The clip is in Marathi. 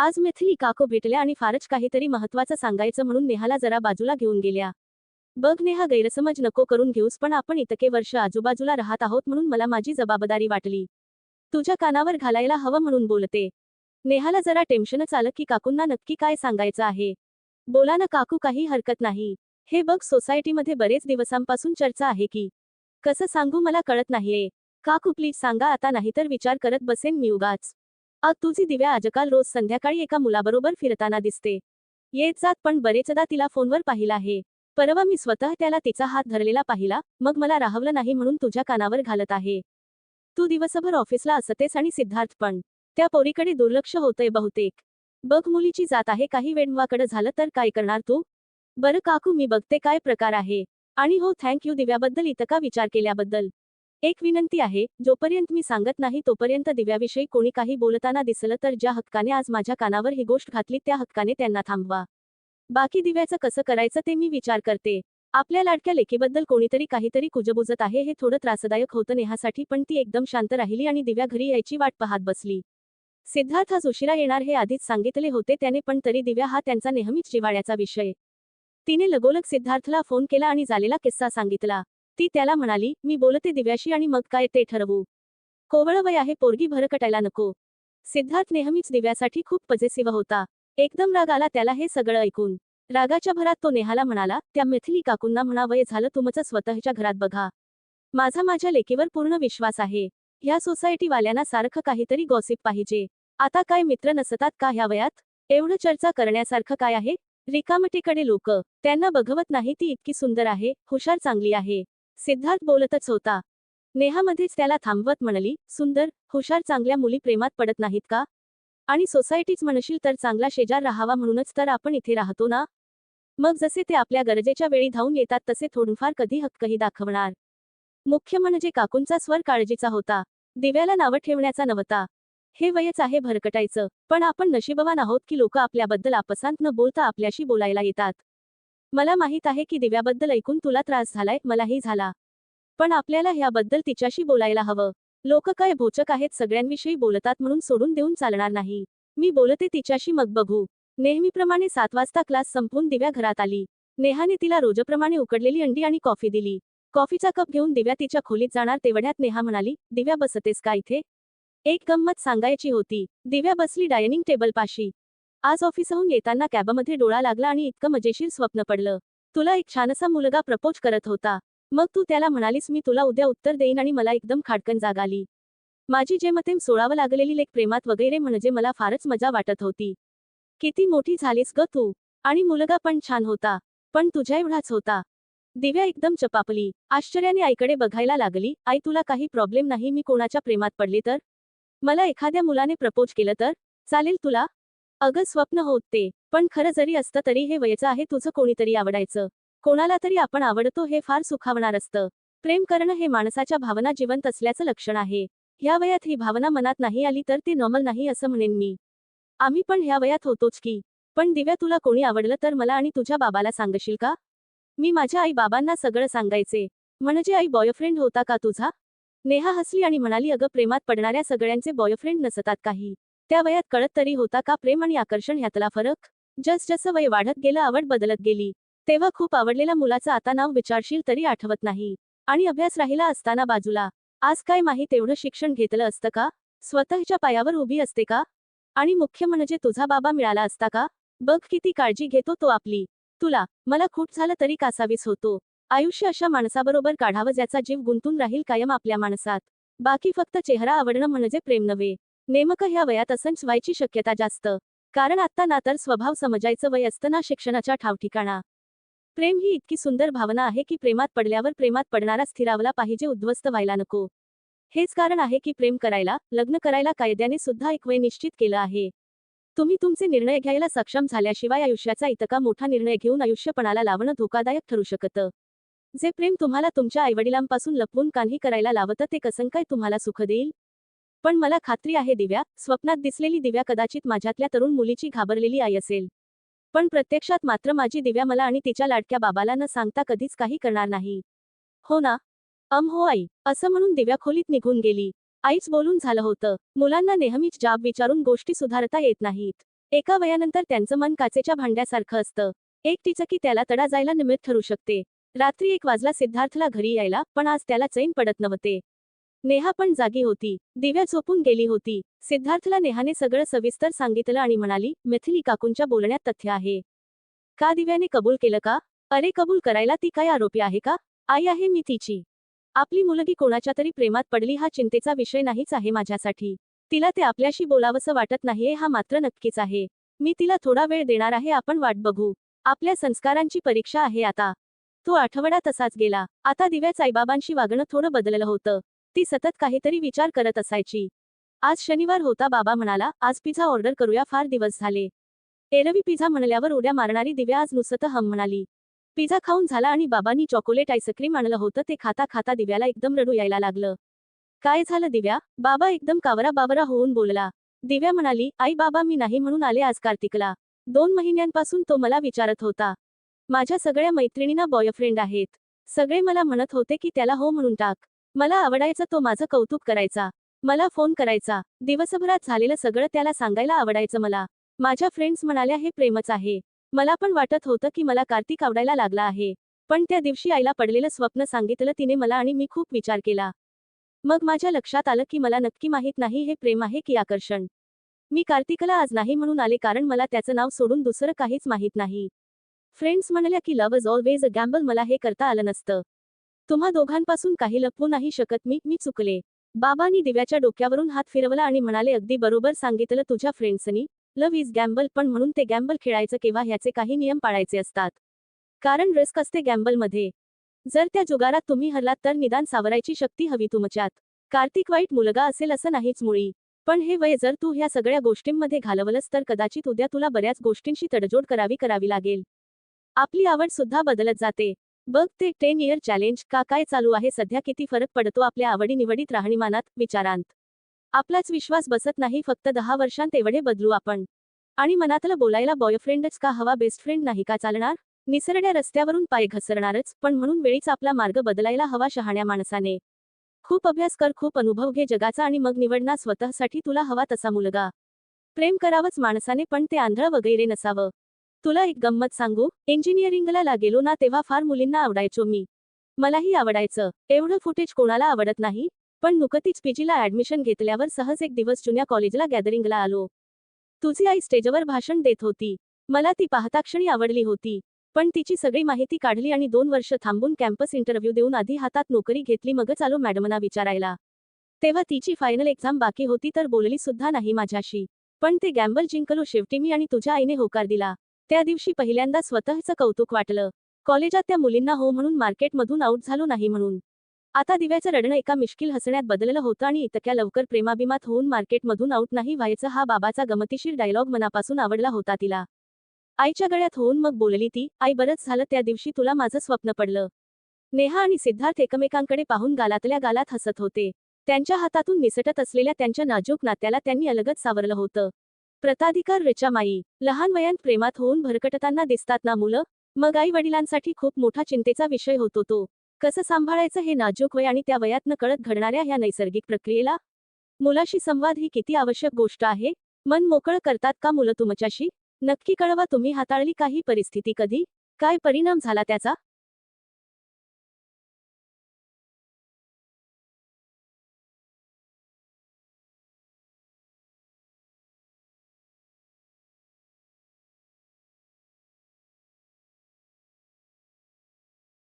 आज मिथिली काको भेटल्या आणि फारच काहीतरी महत्वाचं सांगायचं म्हणून नेहाला जरा बाजूला घेऊन गेल्या. बघ नेहा गैरसमज नको करून घेऊस पण आपण इतके वर्ष आजूबाजूला राहत आहोत म्हणून मला माझी जबाबदारी वाटली. तुझ्या कानावर घालायला हवं म्हणून बोलते. नेहाला जरा टेन्शनच आलं की काकूंना नक्की काय सांगायचं आहे. बोला ना काकू काही हरकत नाही. हे बघ सोसायटीमध्ये बरेच दिवसांपासून चर्चा आहे की. कसं सांगू मला कळत नाहीये. काकू प्लीज सांगा आता नाहीतर विचार करत बसेन मी उगाच. अ तुझी दिव्या आजकाल रोज संध्याकाळी एका मुलाबरोबर फिरताना दिसते. येत जात पण बरेचदा तिला फोनवर पाहिला आहे. परवा मी स्वतः त्याला तिचा हात धरलेला पाहिला मग मला राहवलं नाही म्हणून तुझ्या कानावर घालत आहे. तू दिवसभर ऑफिसला असतेस आणि सिद्धार्थ पण. त्या पोरीकडे दुर्लक्ष होतंय बहुतेक. बघ मुलीची जात आहे काही वेडवाकडं झालं तर काय करणार तू? बरं काकू मी बघते काय प्रकार आहे. आणि हो थँक यू दिव्याबद्दल इतका विचार केल्याबद्दल. एक विनंती आहे जोपर्यंत मी सांगत नाही तोपर्यंत दिव्याविषयी कोणी काही बोलताना दिसलं तर ज्या हक्काने आज माझ्या कानावर ही गोष्ट घातली त्या हक्काने त्यांना थांबवा. बाकी दिव्याचं कसं करायचं ते मी विचार करते. आपल्या लाडक्या लेकीबद्दल कोणीतरी काहीतरी कुजबुजत आहे हे थोडं त्रासदायक होतं नेहासाठी पण ती एकदम शांत राहिली आणि दिव्या घरी यायची वाट पाहत बसली. सिद्धार्थ आज उशिरा येणार हे आधीच सांगितले होते त्याने पण तरी दिव्या हा त्यांचा नेहमीच जिवाळ्याचा विषय. तिने लगोलग सिद्धार्थला फोन केला आणि झालेला किस्सा सांगितला. ती त्याला म्हणाली मी बोलते दिव्याशी आणि मग काय ते ठरवू. कोवळ वय आहे पोरगी भरकटायला नको. सिद्धार्थ नेहमीच दिव्यासाठी खूप पजेसिव्ह होता. एकदम राग आला त्याला हे सगळं ऐकून. रागाच्या भरात तो नेहाला म्हणाला त्या मिथिली काकूंना म्हणावय झालं तुमचं स्वतःच्या घरात बघा. माझा माझ्या लेकीवर पूर्ण विश्वास आहे. ह्या सोसायटीवाल्यांना सारखं काहीतरी गॉसिप पाहिजे. आता काय मित्र नसतात का ह्या वयात? एवढं चर्चा करण्यासारखं काय आहे? रिकामटीकडे लोक. त्यांना बघवत नाही ती इतकी सुंदर आहे हुशार चांगली आहे. सिद्धार्थ बोलतच होता. नेहामध्येच त्याला थांबवत म्हणली सुंदर हुशार चांगल्या मुली प्रेमात पडत नाहीत का? आणि सोसायटीच म्हणशील तर चांगला शेजार राहावा म्हणूनच तर आपण इथे राहतो ना? मग जसे ते आपल्या गरजेच्या वेळी धावून येतात तसे थोडंफार कधी हक्कही दाखवणार? मुख्य म्हणजे काकूंचा स्वर काळजीचा होता. दिव्याला नावं ठेवण्याचा नव्हता. हे वयच आहे भरकटायचं पण आपण नशीबवान आहोत की लोक आपल्याबद्दल आपसांत न बोलता आपल्याशी बोलायला येतात. मला माहीत आहे की दिव्याबद्दल ऐकून तुला त्रास झालाय मलाही झाला. पण आपल्याला ह्याबद्दल तिच्याशी बोलायला हवं. लोक काय भोचक आहेत सगळ्यांविषयी बोलतात म्हणून सोडून देऊन चालणार नाही. मी बोलते तिच्याशी मग बघू. नेहमीप्रमाणे सात वाजता क्लास संपवून दिव्या घरात आली. नेहाने तिला रोजप्रमाणे उकडलेली अंडी आणि कॉफी दिली. कॉफीचा कप घेऊन दिव्या तिच्या खोलीत जाणार तेवढ्यात नेहा म्हणाली दिव्या बसतेस का इथे? एक गंमत सांगायची होती. दिव्या बसली डायनिंग टेबलपाशी. आज ऑफिसहून येताना कॅबमध्ये डोळा लागला आणि इतकं मजेशीर स्वप्न पडलं. तुला एक छानसा मुलगा प्रपोज करत होता. मग तू त्याला म्हणालीस मी तुला उद्या उत्तर देईन आणि मला एकदम खाडकन जाग आली माझी जेमतेम सोडावं लागलेली लेख प्रेमात वगैरे म्हणजे मला फारच मजा वाटत होती. किती मोठी झालीस ग तू. आणि मुलगा पण छान होता. पण तुझ्या एवढाच होता. दिव्या एकदम चपापली. आश्चर्याने आईकडे बघायला लागली आई तुला काही प्रॉब्लेम नाही मी कोणाच्या प्रेमात पडली तर? मला एखाद्या मुलाने प्रपोज केलं तर? चालेल तुला? अगं स्वप्न होत. ते पण खरं जरी असतं तरी हे वयचं आहे तुझं कोणीतरी आवडायचं. कोणाला तरी आपण आवडतो हे फार सुखावणार असतं. प्रेम करणं हे माणसाच्या भावना जिवंत असल्याचं लक्षण आहे. ह्या वयात ही भावना मनात नाही आली तर ती नॉर्मल नाही असं म्हणेन मी. आम्ही पण ह्या वयात होतोच की. पण दिव्या तुला कोणी आवडलं तर मला आणि तुझ्या बाबाला सांगशील का? मी माझ्या आई बाबांना सगळं सांगायचे. म्हणजे आई बॉयफ्रेंड होता का तुझा? नेहा हसली आणि म्हणाली अगं प्रेमात पडणाऱ्या सगळ्यांचे बॉयफ्रेंड नसतात काही. त्या वयात कळत तरी होता का प्रेम आणि आकर्षण ह्यातला फरक? जस जसं वय वाढत गेलं आवड बदलत गेली. तेव्हा खूप आवडलेल्या मुलाचं आता नाव विचारशील तरी आठवत नाही. आणि अभ्यास राहिला असताना बाजूला. आज काय माहीत एवढं शिक्षण घेतलं असतं का? स्वतःच्या पायावर उभी असते का? आणि मुख्य म्हणजे तुझा बाबा मिळाला असता का? बघ किती काळजी घेतो तो आपली. तुला मला खूट झालं तरी कासावीस होतो. आयुष्य अशा माणसाबरोबर काढावं ज्याचा जीव गुंतून राहील कायम आपल्या माणसात. बाकी फक्त चेहरा आवडणं म्हणजे प्रेम नव्हे. नेमकं ह्या वयात असंच व्हायची शक्यता जास्त. कारण आत्ता ना तर स्वभाव समजायचं वय असताना शिक्षणाच्या ठावठिकाणा. प्रेम ही इतकी सुंदर भावना आहे की प्रेमात पडल्यावर प्रेमात पडणारा स्थिरावला पाहिजे उद्ध्वस्त व्हायला नको. हेच कारण आहे की प्रेम करायला लग्न करायला कायद्याने सुद्धा एक वय निश्चित केलं आहे. तुम्ही तुमचे निर्णय घ्यायला सक्षम झाल्याशिवाय आयुष्याचा इतका मोठा निर्णय घेऊन आयुष्यपणाला लावणं धोकादायक ठरू शकतं. जे प्रेम तुम्हाला तुमच्या आईवडिलांपासून लपवून कान्ही करायला लावतं ते कसं काय तुम्हाला सुख देईल? पण मला खात्री आहे दिव्या स्वप्नात दिसलेली दिव्या कदाचित माझ्यातल्या तरुण मुलीची घाबरलेली आई असेल. पण प्रत्यक्षात मात्र माझी दिव्या मला आणि तिच्या लाडक्या बाबाला न सांगता कधीच काही करणार नाही. हो ना? अम हो आई असं म्हणून दिव्या खोलीत निघून गेली. आईच बोलून झालं होतं मुलांना नेहमीच जाब विचारून गोष्टी सुधारता येत नाहीत. एका वयानंतर त्यांचं मन काचेच्या भांड्यासारखं असतं. एक टिचकी त्याला तडा जायला निमित्त ठरू शकते. रात्री एक वाजला सिद्धार्थला घरी यायला पण आज त्याला चैन पडत नव्हते. नेहा पण जागी होती. दिव्या झोपून गेली होती. सिद्धार्थला नेहाने सगळं सविस्तर सांगितलं आणि म्हणाली मिथिली काकूंच्या बोलण्यात तथ्य आहे. का दिव्याने कबूल केलं का? अरे कबूल करायला ती काय आरोपी आहे का? आई आहे मी तिची. आपली मुलगी कोणाच्या तरी प्रेमात पडली हा चिंतेचा विषय नाहीच आहे माझ्यासाठी. तिला ते आपल्याशी बोलावंसं वाटत नाहीये हा मात्र नक्कीच आहे. मी तिला थोडा वेळ देणार आहे आपण वाट बघू. आपल्या संस्कारांची परीक्षा आहे आता. तो आठवडा तसाच गेला. आता दिव्याच आईबाबांशी वागणं थोडं बदललं होतं. ती सतत काहीतरी विचार करत असायची. आज शनिवार होता बाबा म्हणाला आज पिझ्झा ऑर्डर करूया फार दिवस झाले. एरवी पिझ्झा म्हणल्यावर उड्या मारणारी दिव्या आज नुसतं हम म्हणाली. पिझ्झा खाऊन झाला आणि बाबांनी चॉकोलेट आईस्क्रीम आणलं होतं ते खाता खाता दिव्याला एकदम रडू यायला लागलं. काय झालं दिव्या? बाबा एकदम कावरा बावरा होऊन बोलला. दिव्या म्हणाली आई बाबा मी नाही म्हणून आले आज कार्तिकला. दोन महिन्यांपासून तो मला विचारत होता. माझ्या सगळ्या मैत्रिणींना बॉयफ्रेंड आहेत. सगळे मला म्हणत होते की त्याला हो म्हणून टाक. मला आवडायचं तो माझं कौतुक करायचा. मला फोन करायचा. दिवसभरात झालेलं सगळं त्याला सांगायला आवडायचं मला. माझ्या फ्रेंड्स म्हणाल्या हे प्रेमच आहे. मला पण वाटत होतं की मला कार्तिक आवडायला लागला आहे. पण त्या दिवशी आईला पडलेलं स्वप्न सांगितलं तिने मला आणि मी खूप विचार केला. मग माझ्या लक्षात आलं की मला नक्की माहीत नाही हे प्रेम आहे की आकर्षण. मी कार्तिकला आज नाही म्हणून आले कारण मला त्याचं नाव सोडून दुसरं काहीच माहीत नाही. फ्रेंड्स म्हणाल्या की love is always a gamble. मला हे करता आलं नसतं. तुम्हा दोघांपासून काही लपवू नाही शकत मी मी चुकले. बाबांनी दिव्याच्या डोक्यावरून हात फिरवला आणि म्हणाले अगदी बरोबर सांगितलं तुझ्या फ्रेंड्सनी. लव्ह इज गॅम्बल पण म्हणून ते गॅम्बल खेळायचं किंवा ह्याचे काही नियम पाळायचे असतात. कारण रिस्क असते गॅम्बलमध्ये. जर त्या जुगारात तुम्ही हरलात तर निदान सावरायची शक्ती हवी तुमच्यात. कार्तिक वाईट मुलगा असेल असं नाहीच मुळी. पण हे वय जर तू ह्या सगळ्या गोष्टींमध्ये घालवलंस तर कदाचित उद्या तुला बऱ्याच गोष्टींशी तडजोड करावी करावी लागेल. आपली आवड सुद्धा बदलत जाते. बघ ते टेन इयर चॅलेंज का काय चालू आहे सध्या किती फरक पडतो आपल्या आवडीनिवडीत राहणीमानात विचारांत. आपलाच विश्वास बसत नाही फक्त दहा वर्षांत एवढे बदलू आपण. आणि मनातलं बोलायला बॉयफ्रेंडच का हवा बेस्ट फ्रेंड नाही का चालणार? निसरड्या रस्त्यावरून पाय घसरणारच पण म्हणून वेळीच आपला मार्ग बदलायला हवा शहाण्या माणसाने. खूप अभ्यास कर खूप अनुभव घे जगाचा आणि मग निवडणार स्वतःसाठी तुला हवा तसा मुलगा. प्रेम करावंच माणसाने पण ते आंधळ वगैरे नसावं. तुला एक गंमत सांगू? इंजिनिअरिंगला लागेलो ना तेव्हा फार मुलींना आवडायचो मी. मलाही आवडायचं. एवढं फुटेज कोणाला आवडत नाही. पण नुकतीच पीजीला ऍडमिशन घेतल्यावर सहज एक दिवस जुन्या कॉलेजला गॅदरिंगला आलो. तुझी आई स्टेजवर भाषण देत होती. मला ती पाहता क्षणी आवडली होती. पण तिची सगळी माहिती काढली आणि दोन वर्ष थांबून कॅम्पस इंटरव्ह्यू देऊन आधी हातात नोकरी घेतली मगच आलो मॅडमना विचारायला. तेव्हा तिची फायनल एक्झाम बाकी होती तर बोलली सुद्धा नाही माझ्याशी. पण ते गॅम्बल जिंकलो शेवटी मी आणि तुझ्या आईने होकार दिला. त्या दिवशी पहिल्यांदा स्वतःचं कौतुक वाटलं. कॉलेजात त्या मुलींना हो म्हणून मार्केटमधून आऊट झालो नाही म्हणून. आता दिव्याचं रडणं एका मिश्किल हसण्यात बदललं होतं आणि इतक्या लवकर प्रेमाभिमात होऊन मार्केटमधून आऊट नाही व्हायचं हा बाबाचा गमतीशीर डायलॉग मनापासून आवडला होता तिला. आईच्या गळ्यात होऊन मग बोलली ती आई बरंच झालं त्या दिवशी तुला माझं स्वप्न पडलं. नेहा आणि सिद्धार्थ एकमेकांकडे पाहून गालातल्या गालात हसत होते. त्यांच्या हातातून निसटत असलेल्या त्यांच्या नाजूक नात्याला त्यांनी अलगच सावरलं होतं. प्रताधिकार रेचामाई लहान वयात प्रेमात होऊन भरकटताना दिसतात ना मुलं? मग आई वडिलांसाठी खूप मोठा चिंतेचा विषय होतो तो. कसं सांभाळायचं हे नाजूक वय आणि त्या वयात न कळत घडणाऱ्या ह्या नैसर्गिक प्रक्रियेला? मुलाशी संवाद ही किती आवश्यक गोष्ट आहे? मन मोकळं करतात का मुलं तुमच्याशी? नक्की कळवा तुम्ही हाताळली काही परिस्थिती कधी? काय परिणाम झाला त्याचा?